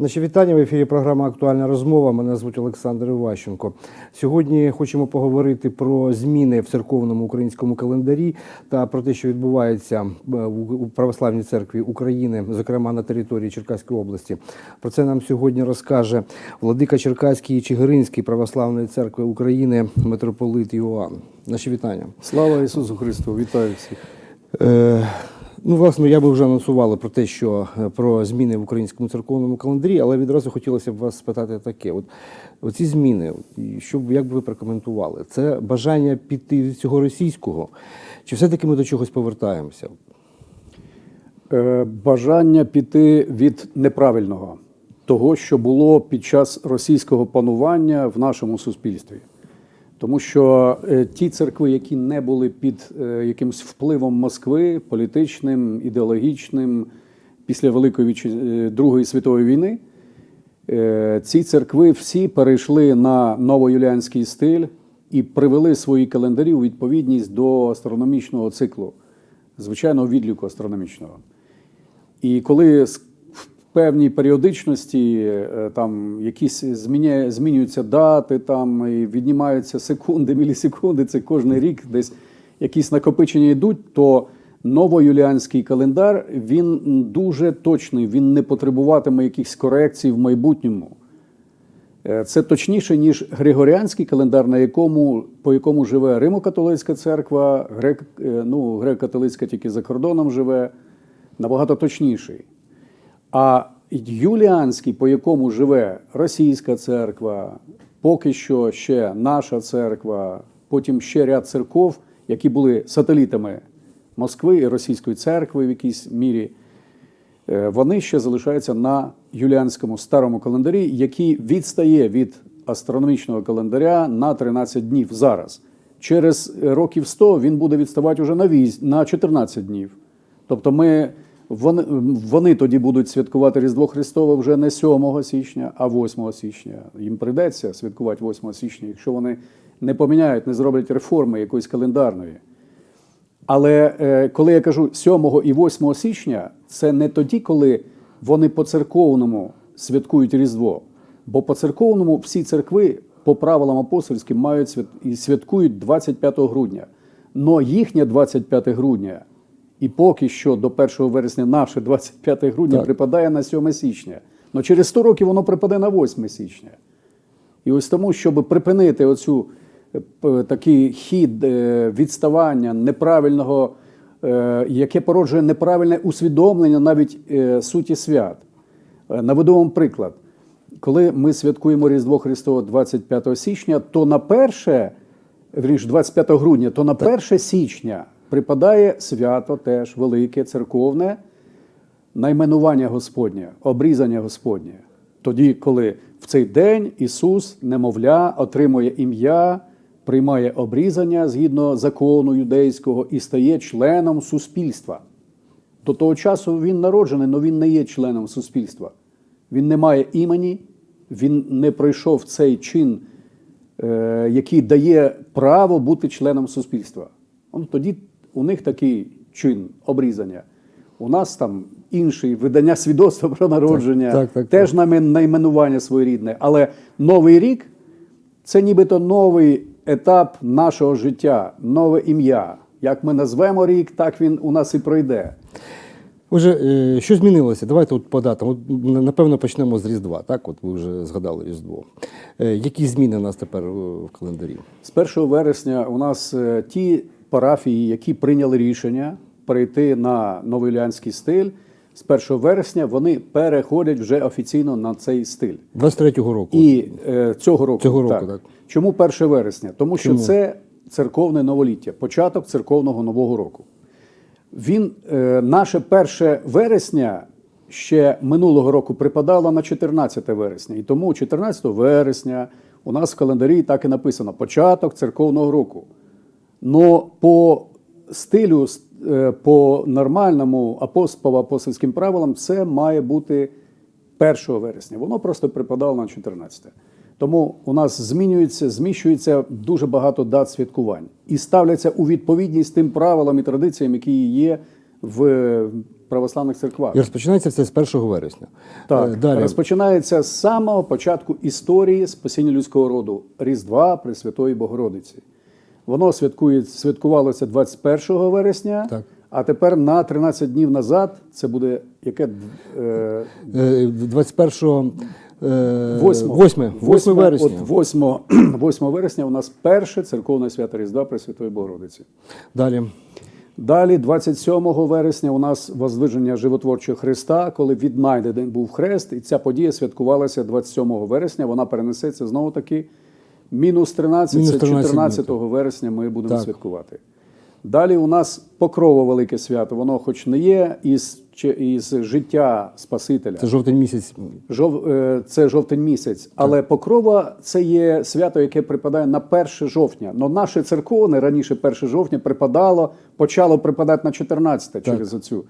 Наші вітання в ефірі. Програма Актуальна розмова. Мене звуть Олександр Іващенко. Сьогодні хочемо поговорити про зміни в церковному українському календарі та про те, що відбувається е, у православній церкві України, зокрема на території Черкаської області. Про це нам сьогодні розкаже владика Черкаської і Чигиринської православної церкви України митрополит Іоанн. Наші вітання. Слава Ісусу Христу! Вітаю всіх! Ну, власне, я би вже анонсували про те, що е, про зміни в українському церковному календарі, але відразу хотілося б вас спитати таке: от оці зміни, що як би ви прокоментували? Це бажання піти від цього російського, чи все-таки ми до чогось повертаємося? Е, Бажання піти від неправильного, того, що було під час російського панування в нашому суспільстві. Тому що е, ті церкви, які не були під е, якимось впливом Москви, політичним, ідеологічним, після Великої е, Другої світової війни, ці церкви всі перейшли на новоюліанський стиль і привели свої календарі у відповідність до астрономічного циклу, звичайного відліку астрономічного. І коли певній періодичності е, там якісь зміняє, змінюються дати, там і віднімаються секунди, мілісекунди, це кожен рік десь якісь накопичення йдуть, то новоюліанський календар він дуже точний, він не потребуватиме якихось корекцій в майбутньому. Е, Це точніше, ніж Григоріанський календар, на якому, по якому живе Римо-католицька церква, грек, е, ну, греко-католицька тільки за кордоном живе, набагато точніший. А Юліанський, по якому живе російська церква, поки що ще наша церква, потім ще ряд церков, які були сателітами Москви і Російської церкви в якійсь мірі, Е, вони ще залишаються на юліанському старому календарі, який відстає від астрономічного календаря на 13 днів зараз. Через років 100 він буде відставати вісь- на 14 днів. Тобто ми, вони, вони тоді будуть святкувати Різдво Христове вже не 7 січня, а 8 січня. Їм прийдеться святкувати 8 січня, якщо вони не поміняють, не зроблять реформи якоїсь календарної. Але е, коли я кажу 7 і 8 січня, це не тоді, коли вони по церковному святкують Різдво. Бо по церковному всі церкви по правилам апостольським мають свят... і святкують 25 грудня. Но їхнє 25 грудня, і поки що до 1 вересня наше 25 грудня Так. припадає на 7 січня. Но через 100 років воно припаде на 8 січня. І ось тому, щоб припинити оцю е, такий хід е, відставання неправильного, е, яке породжує неправильне усвідомлення навіть суті свят. Наведу вам приклад. Коли ми святкуємо Різдво Христове 25 січня, то на перше, вірніше, 25 грудня, то на 1 січня припадає свято теж велике, церковне, найменування Господнє, обрізання Господнє. Тоді, коли в цей день Ісус, немовля, отримує ім'я, приймає обрізання згідно закону юдейського і стає членом суспільства. До того часу він народжений, але він не є членом суспільства. Він не має імені, він не пройшов цей чин, е, який дає право бути членом суспільства. Ну, тоді у них такий чин обрізання. У нас там інший видання свідоцтва про народження, так, так, теж наймен- найменування своєрідне. Але новий рік це нібито новий етап нашого життя, нове ім'я. Як ми назвемо рік, так він у нас і пройде. Отже, е, що змінилося? Давайте от по датам. От, напевно, почнемо з Різдва. Так, от ви вже згадали Різдво. Е, Які зміни у нас тепер е, в календарі? З 1 вересня у нас ті парафії, які прийняли рішення перейти на новоюліанський стиль, з 1 вересня вони переходять вже офіційно на цей стиль. 23-го року. І е, цього року. Цього року, так. Чому 1 вересня? Тому що Чому? це церковне новоліття, початок церковного нового року. Він, е, наше 1 вересня ще минулого року припадало на 14 вересня. І тому 14 вересня у нас в календарі так і написано початок церковного року. Но по стилю, е, по нормальному апос- апостольським правилам, це має бути 1 вересня. Воно просто припадало на 14. Тому у нас змінюється, зміщується дуже багато дат святкувань і ставляться у відповідність тим правилам і традиціям, які є в православних церквах. І розпочинається це з 1 вересня. Так, Е, Далі. розпочинається з самого початку історії спасіння людського роду Різдва Пресвятої Богородиці. Воно святкує, святкувалося 21 вересня, Так. а тепер на 13 днів назад це буде яке е, Е, 21 е, 8, 8, 8 вересня. От 8, 8 вересня у нас перше церковне свято Різдва Пресвятої Богородиці. Далі. Далі, 27 вересня, у нас воздвиження животворчого Христа, коли віднайдений був хрест, і ця подія святкувалася 27 вересня. Вона перенесеться знову таки мінус 13, Мінус це 13 14 днів, вересня ми будемо Так. святкувати. Далі у нас покрово велике свято. Воно, хоч не є із, із життя Спасителя. Це жовтень місяць. Жов, е, це жовтень місяць, але Покрова це є свято, яке припадає на 1 жовтня. Но наше церковне раніше 1 жовтня припадало, почало припадати на 14 через оцю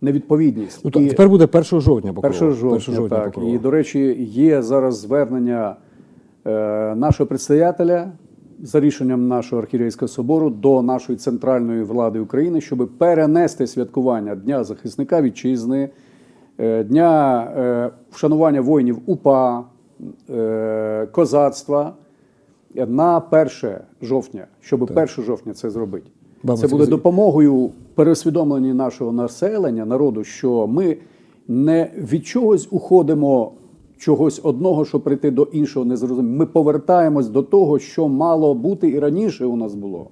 невідповідність. Ну, та- тепер буде 1 жовтня. Покрова. 1 жовтня, так. Покрова. І, до речі, є зараз звернення нашого предстоятеля за рішенням нашого архірейського собору до нашої центральної влади України, щоб перенести святкування Дня захисника вітчизни, е, Дня е, вшанування воїнів УПА, е, козацтва на 1 жовтня, щоб 1 жовтня це зробити. Це буде допомогою пересвідомленні нашого населення, народу, що ми не від чогось уходимо чогось одного, щоб прийти до іншого, не зрозуміло. Ми повертаємось до того, що мало бути і раніше у нас було.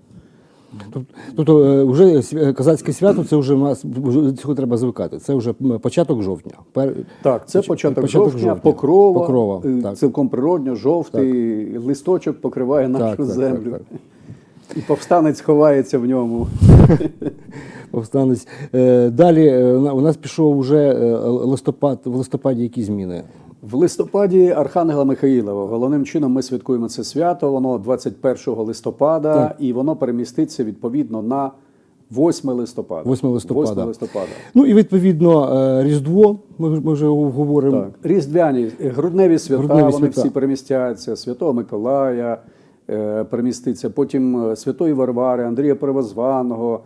Тобто, е, вже козацьке свято, це вже нас цього треба звикати. Це вже початок жовтня. Пер- Так, це поч- початок, жовтня, покрова, покрова е, так. цілком природньо, жовтий листочок покриває нашу так, землю. так, І повстанець ховається в ньому. Повстанець. Е, Далі у нас пішов вже листопад, в листопаді які зміни? В листопаді Архангела Михаїлова. Головним чином ми святкуємо це свято. Воно 21 листопада, Так. і воно переміститься відповідно на 8 листопада. 8 листопада. 8 листопада. Ну і відповідно е, Різдво, ми, ми вже говоримо. Так. Різдвяні, е, грудневі свята, Грудневі вони свята. всі перемістяться. Святого Миколая е, переміститься, потім Святої Варвари, Андрія Перевозваного,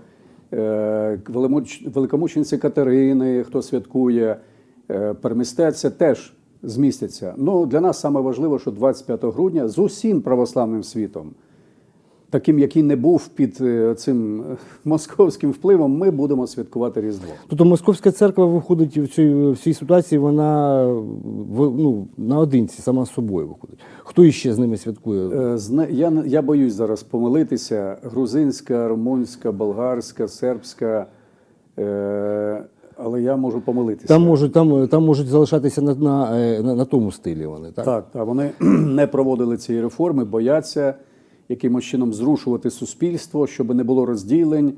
велимуч- великомучениці Катерини, хто святкує, перемістяться теж змістяться. Ну, для нас саме важливо, що 25 грудня з усім православним світом, таким, який не був під е, цим е, московським впливом, ми будемо святкувати Різдво. Тобто Московська церква виходить в цій, в цій ситуації, вона ну, наодинці, сама з собою виходить. Хто іще з ними святкує? Е, Я, я боюсь зараз помилитися. Грузинська, румунська, болгарська, сербська. Е, але я можу помилитися. Там можуть, там, там можуть залишатися на, на, е, на, на тому стилі вони, так? Так, так, вони не проводили цієї реформи, бояться якимось чином зрушувати суспільство, щоб не було розділень,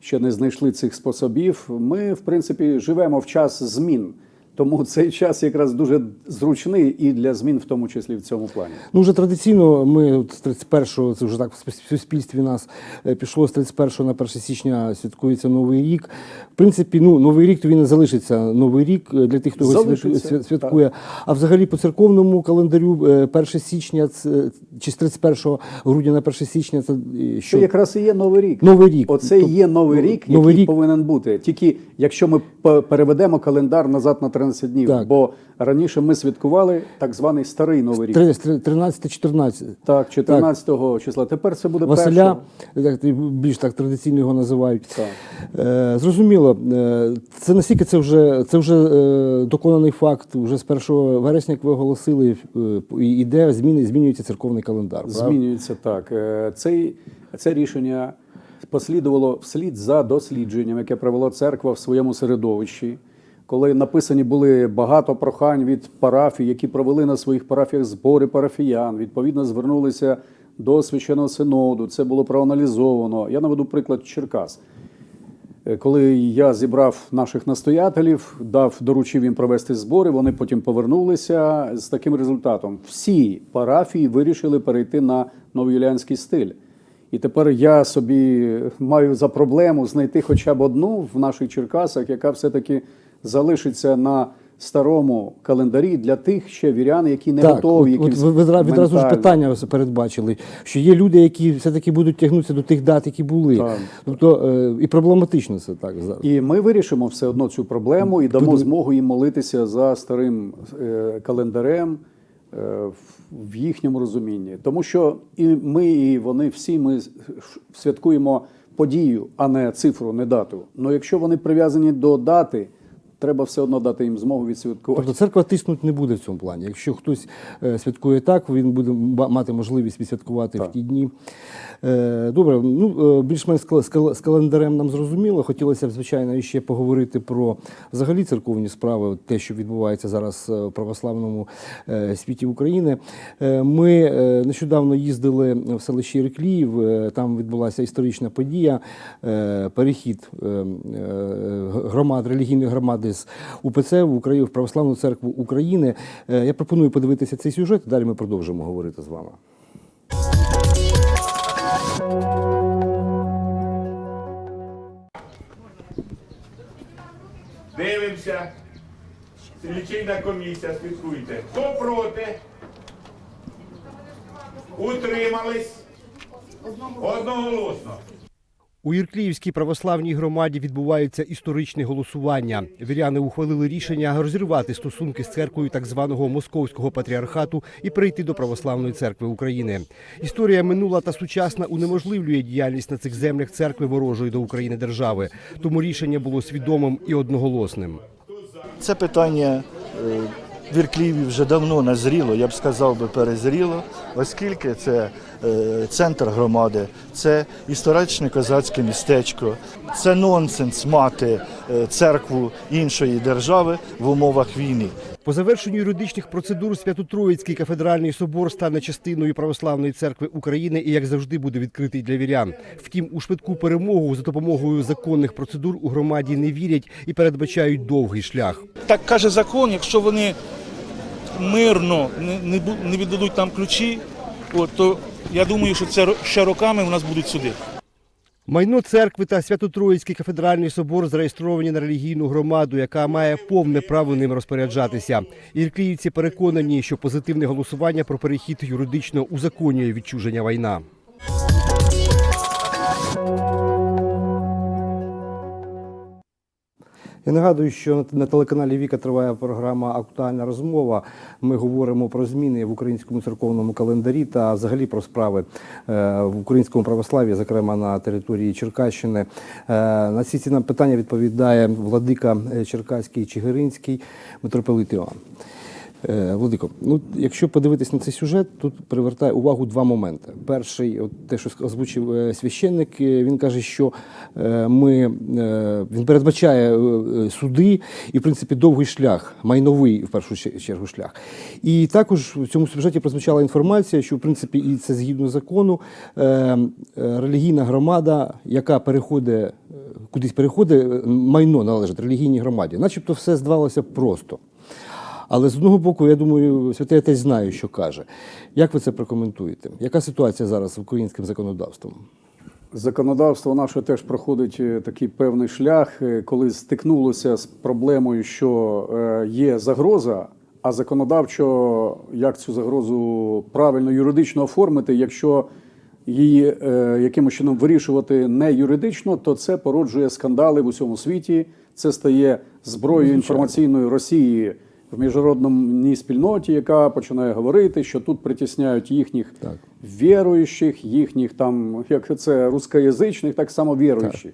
ще не знайшли цих способів. Ми, в принципі, живемо в час змін. Тому цей час якраз дуже зручний і для змін, в тому числі в цьому плані. Ну, вже традиційно ми от з 31-го, це вже так в суспільстві нас е, пішло з 31 на 1 січня святкується Новий рік. В принципі, ну, Новий рік то він і залишиться Новий рік е, для тих, хто Залишиться, свят- святкує. А взагалі по церковному календарю е, 1 січня чи з 31 грудня на 1 січня це е, Що що? якраз і є новий рік. Новий рік. Оце і Тобто, є новий рік, Новий який рік. повинен бути. Тільки якщо ми переведемо календар назад на 13 днів, Так. бо раніше ми святкували так званий старий новий рік. 13-14. Так, 14 числа. Тепер це буде Василя, так, більш так традиційно його називають. Так. Е, зрозуміло, е, це наскільки це вже це вже е, доконаний факт. Вже з 1 вересня, як ви оголосили, е, іде зміни, змінюється церковний календар. правда? Змінюється так. Цей, це рішення послідувало вслід за дослідженням, яке провела церква в своєму середовищі, коли написані були багато прохань від парафій, які провели на своїх парафіях збори парафіян, відповідно звернулися до священного синоду. Це було проаналізовано. Я наведу приклад Черкас. Е, Коли я зібрав наших настоятелів, дав доручив їм провести збори, вони потім повернулися з таким результатом. Всі парафії вирішили перейти на новоюліанський стиль. І тепер я собі маю за проблему знайти хоча б одну в наших Черкасах, яка все-таки залишиться на старому календарі для тих ще вірян, які не так, готові. от, от ви відразу ж питання передбачили, що є люди, які все-таки будуть тягнутися до тих дат, які були. Так. Тобто е, і проблематично це так зараз. І ми вирішимо все одно цю проблему і дамо Тут- змогу їм молитися за старим е, календарем е, в- в їхньому розумінні. Тому що і ми, і вони всі ми святкуємо подію, а не цифру, не дату. Ну якщо вони прив'язані до дати, треба все одно дати їм змогу відсвяткувати. Тобто церква тиснуть не буде в цьому плані. Якщо хтось е, святкує так, він буде мати можливість відсвяткувати в ті дні. Е, Добре, ну е, більш-менш з кал- з кал- з календарем нам зрозуміло. Хотілося б, звичайно, ще поговорити про взагалі церковні справи, те, що відбувається зараз в православному світі України. Ми нещодавно їздили в селище Ірикліїв, там відбулася історична подія, перехід громад, релігійної громади з УПЦ в Україну в Православну церкву України. Е, Я пропоную подивитися цей сюжет. Далі ми продовжимо говорити з вами. Дивимося. Лічильна комісія, слідкуйте. Хто проти? Утримались? Одноголосно. У Іркліївській православній громаді відбуваються історичні голосування. Віряни ухвалили рішення розірвати стосунки з церквою так званого московського патріархату і перейти до православної церкви України. Історія минула та сучасна унеможливлює діяльність на цих землях церкви ворожої до України держави. Тому рішення було свідомим і одноголосним. Це питання е, в Іркліві вже давно назріло, я б сказав би перезріло, оскільки це е, центр громади, це історичне козацьке містечко, це нонсенс мати е, церкву іншої держави в умовах війни. По завершенню юридичних процедур Свято-Троїцький кафедральний собор стане частиною православної церкви України і, як завжди, буде відкритий для вірян. Втім, у швидку перемогу за допомогою законних процедур у громаді не вірять і передбачають довгий шлях. так каже закон, якщо вони мирно не, не, віддадуть нам ключі, от, то я думаю, що це ще роками у нас будуть суди. Майно церкви та Свято-Троїцький кафедральний собор зареєстровані на релігійну громаду, яка має повне право ним розпоряджатися. Іркліївці переконані, що позитивне голосування про перехід юридично узаконює відчуження майна. Я нагадую, що на телеканалі Віка триває програма Актуальна розмова. Ми говоримо про зміни в українському церковному календарі та взагалі про справи е, в українському православі, зокрема на території Черкащини. Е, На ці нам питання відповідає владика е, Черкаський Чигиринський митрополит Іоанн. Е, Владико, ну якщо подивитись на цей сюжет, тут привертає увагу два моменти. Перший, от те, що озвучив е, священник, е, він каже, що ми він передбачає суди і, в принципі, довгий шлях, майновий в першу чергу шлях. І також в цьому сюжеті прозвучала інформація, що в принципі і це згідно закону, релігійна громада, яка переходить кудись переходить, майно належить релігійній громаді, начебто все здавалося просто. Але з одного боку, я думаю, святий отець знає, що каже. Як ви це прокоментуєте? Яка ситуація зараз з українським законодавством? Законодавство наше теж проходить е, такий певний шлях, е, коли стикнулося з проблемою, що е, є загроза, а законодавчо як цю загрозу правильно юридично оформити, якщо її е, якимось чином вирішувати не юридично, то це породжує скандали в усьому світі. Це стає зброєю інформаційної Росії в міжнародній спільноті, яка починає говорити, що тут притісняють їхніх Так. віруючих, їхніх там, як це рускоязичних, так само віруючих.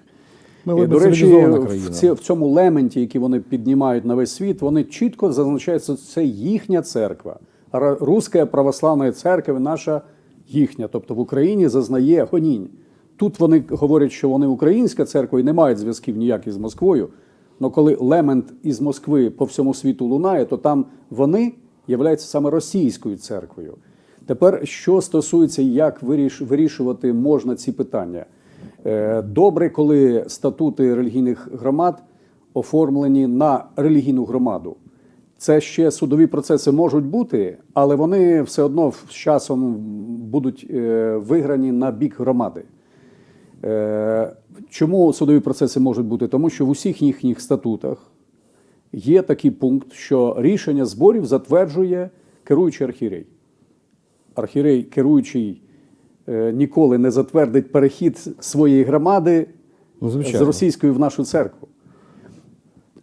Ми І, до речі, в, ці, в цьому лементі, який вони піднімають на весь світ, вони чітко зазначають, що це їхня церква. Руська православна церква наша їхня. Тобто в Україні зазнає гонінь. Тут вони говорять, що вони українська церква і не мають зв'язків ніяких з Москвою. Але коли лемент із Москви по всьому світу лунає, то там вони являються саме російською церквою. Тепер, що стосується, як вирішувати можна ці питання. Е, Добре, коли статути релігійних громад оформлені на релігійну громаду. Це ще судові процеси можуть бути, але вони все одно з часом будуть е, виграні на бік громади. Е, Чому судові процеси можуть бути? Тому що в усіх їхніх статутах є такий пункт, що рішення зборів затверджує керуючий архірей. Архірей, керуючий, е, ніколи не затвердить перехід своєї громади Ну, з російської в нашу церкву.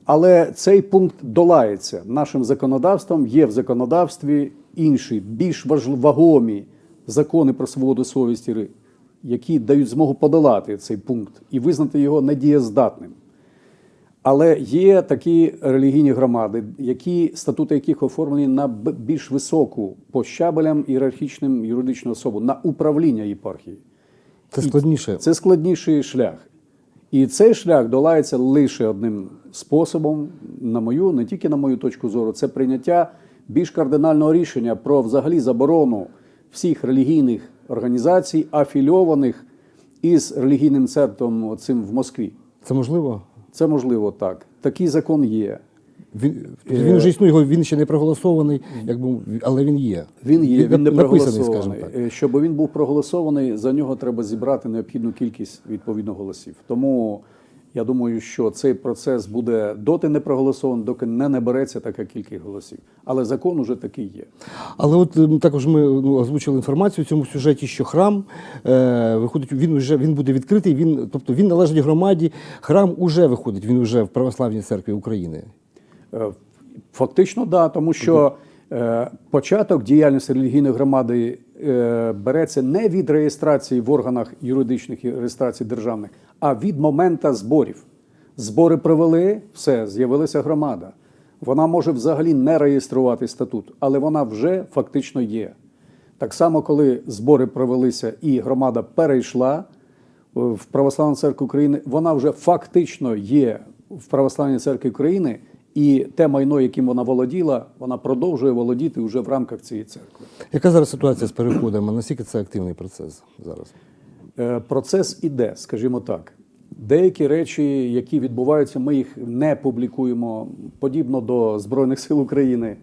Але цей пункт долається нашим законодавством. Є в законодавстві інші, більш вагомі закони про свободу совісті, які дають змогу подолати цей пункт і визнати його недієздатним. Але є такі релігійні громади, які статути яких оформлені на більш високу по щабелям ієрархічним юридичну особу на управління єпархії. Це складніше. Це складніший шлях. І цей шлях долається лише одним способом, на мою, не тільки на мою точку зору, це прийняття більш кардинального рішення про взагалі заборону всіх релігійних організацій, афільованих із релігійним центром цим в Москві. Це можливо? Це можливо так. Такий закон є. Він, він вже існує, його він ще не проголосований, якби, але він є. Він є, він не написаний, скажімо проголосований. так. Е, Щоб він був проголосований, за нього треба зібрати необхідну кількість відповідно голосів. Тому я думаю, що цей процес буде доти не проголосований, доки не набереться така кількість голосів. Але закон уже такий є. Але от також ми ну, озвучили інформацію в цьому сюжеті, що храм е, виходить, він вже він буде відкритий. Він, тобто він належить громаді. Храм уже виходить, він вже в православній церкві України. Е, Фактично, да, тому що е, початок діяльності релігійної громади е, береться не від реєстрації в органах юридичних і реєстрації державних, а від моменту зборів. Збори провели, все, з'явилася громада. Вона може взагалі не реєструвати статут, але вона вже фактично є. Так само, коли збори провелися і громада перейшла е, в Православну церкву України, вона вже фактично є в Православній церкві України, і те майно, яким вона володіла, вона продовжує володіти вже в рамках цієї церкви. Яка зараз ситуація з переходами? Наскільки це активний процес зараз? Е, Процес іде, скажімо так. Деякі речі, які відбуваються, ми їх не публікуємо, подібно до Збройних сил України.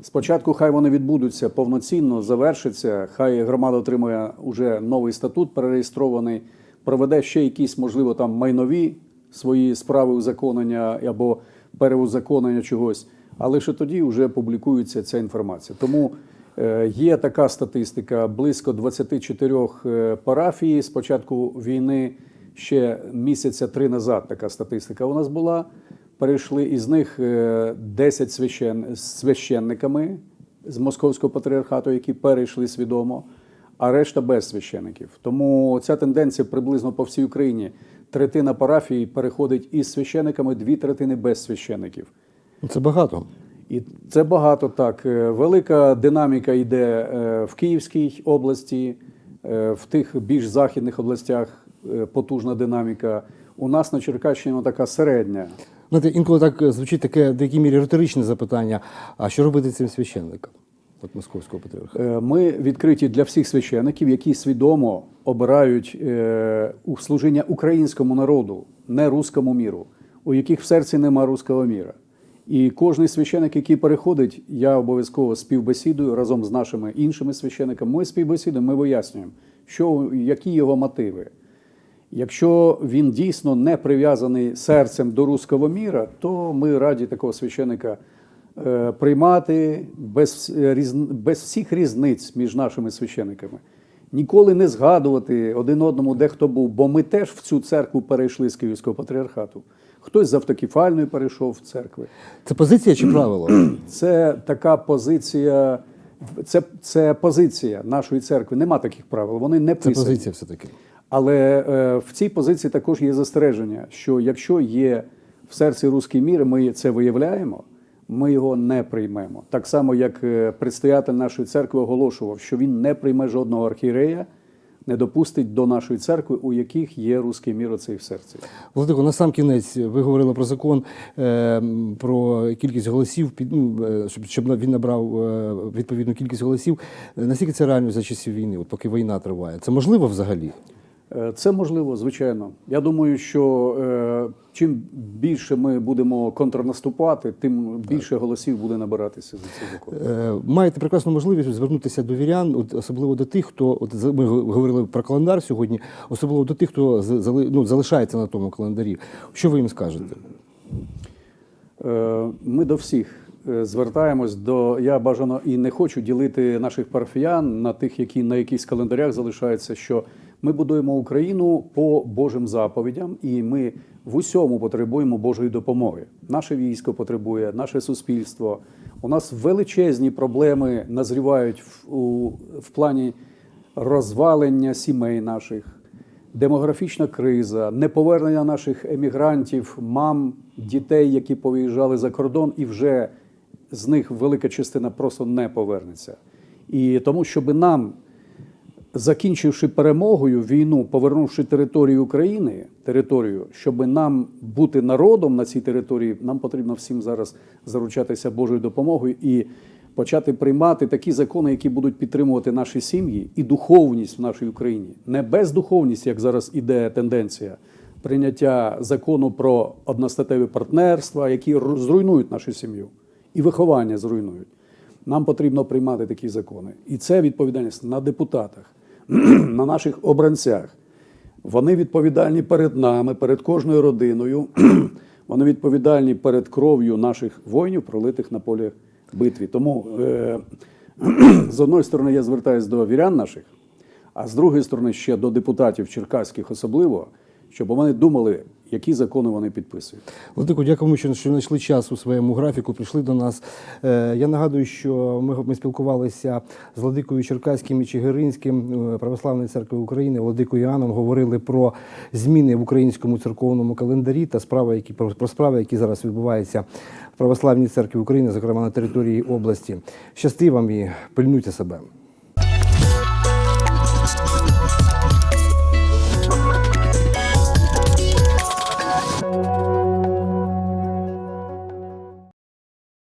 Спочатку хай вони відбудуться повноцінно, завершаться, хай громада отримує уже новий статут перереєстрований, проведе ще якісь, можливо, там майнові свої справи узаконення або переузаконення чогось. А лише тоді вже публікується ця інформація. Тому е, є така статистика: близько 24 е, парафій з початку війни ще місяця три назад. Така статистика у нас була. Перейшли із них е, 10 священ... з священниками з московського патріархату, які перейшли свідомо, а решта без священиків. Тому ця тенденція приблизно по всій Україні. Третина парафій переходить із священиками, дві третини без священиків. Ну, Це багато. І це багато так. Е, Велика динаміка йде е, в Київській області, е, в тих більш західних областях потужна динаміка. У нас на Черкащині така середня. Знаєте, інколи так звучить таке в деякій мірі риторичне запитання: а що робити цим священникам? От московського патріархату? Е, Ми відкриті для всіх священиків, які свідомо обирають е, служіння українському народу, не руському міру, у яких в серці нема руського міра. І кожний священик, який переходить, я обов'язково співбесідую разом з нашими іншими священиками. Ми співбесідуємо, ми вияснюємо, що, які його мотиви. Якщо він дійсно не прив'язаний серцем до руського міра, то ми раді такого священика приймати без, без всіх різниць між нашими священиками. Ніколи не згадувати один одному, де хто був, бо ми теж в цю церкву перейшли з Київського патріархату. Хтось з автокефальної перейшов в церкви. Це позиція чи правило? Це така позиція, це, це позиція нашої церкви. Нема таких правил. Вони не Це позиція все-таки. Але е, в цій позиції також є застереження, що якщо є в серці руський мір, ми це виявляємо, ми його не приймемо. Так само, як е, предстоятель нашої церкви оголошував, що він не прийме жодного архієрея, не допустить до нашої церкви, у яких є руський мір оцей в серці. Володико, на сам кінець ви говорили про закон е, про кількість голосів, ну, е, щоб, щоб він набрав е, відповідну кількість голосів. Е, Наскільки це реально за часів війни, от поки війна триває? Це можливо взагалі? Е, Це можливо, звичайно. Я думаю, що е, чим більше ми будемо контрнаступати, тим більше голосів буде набиратися за цей закон. Е, Маєте прекрасну можливість звернутися до вірян, от, особливо до тих, хто от ми говорили про календар сьогодні, особливо до тих, хто ну, залишається на тому календарі. Що ви їм скажете? Е, Ми до всіх звертаємось до. Я бажано і не хочу ділити наших парафіян на тих, які на якихось календарях залишаються, що ми будуємо Україну по Божим заповідям, і ми в усьому потребуємо Божої допомоги. Наше військо потребує, наше суспільство. У нас величезні проблеми назрівають в, у, в плані розвалення сімей наших демографічна криза, неповернення наших емігрантів, мам, дітей, які повиїжджали за кордон, і вже з них велика частина просто не повернеться. І тому, щоб нам, закінчивши перемогою війну, повернувши територію України, територію, щоб нам бути народом на цій території, нам потрібно всім зараз заручатися Божою допомогою і почати приймати такі закони, які будуть підтримувати наші сім'ї і духовність в нашій Україні. Не бездуховність, як зараз іде тенденція прийняття закону про одностатеві партнерства, які зруйнують нашу сім'ю і виховання зруйнують. Нам потрібно приймати такі закони. І це відповідальність на депутатах, на наших обранцях. Вони відповідальні перед нами, перед кожною родиною. Вони відповідальні перед кров'ю наших воїнів, пролитих на полі битві. Тому е, з одної сторони я звертаюся до вірян наших, а з другої сторони ще до депутатів черкаських особливо, щоб вони думали, які закони вони підписують. Владико, дякуємо, що знайшли час у своєму графіку, прийшли до нас. Е, Я нагадую, що ми, ми спілкувалися з Владикою Черкаським і Чигиринським е, Православної церкви України, Владикою Іоанном, говорили про зміни в українському церковному календарі та справи, які про справи, які зараз відбуваються в Православній церкві України, зокрема на території області. Щасти вам і пильнуйте себе.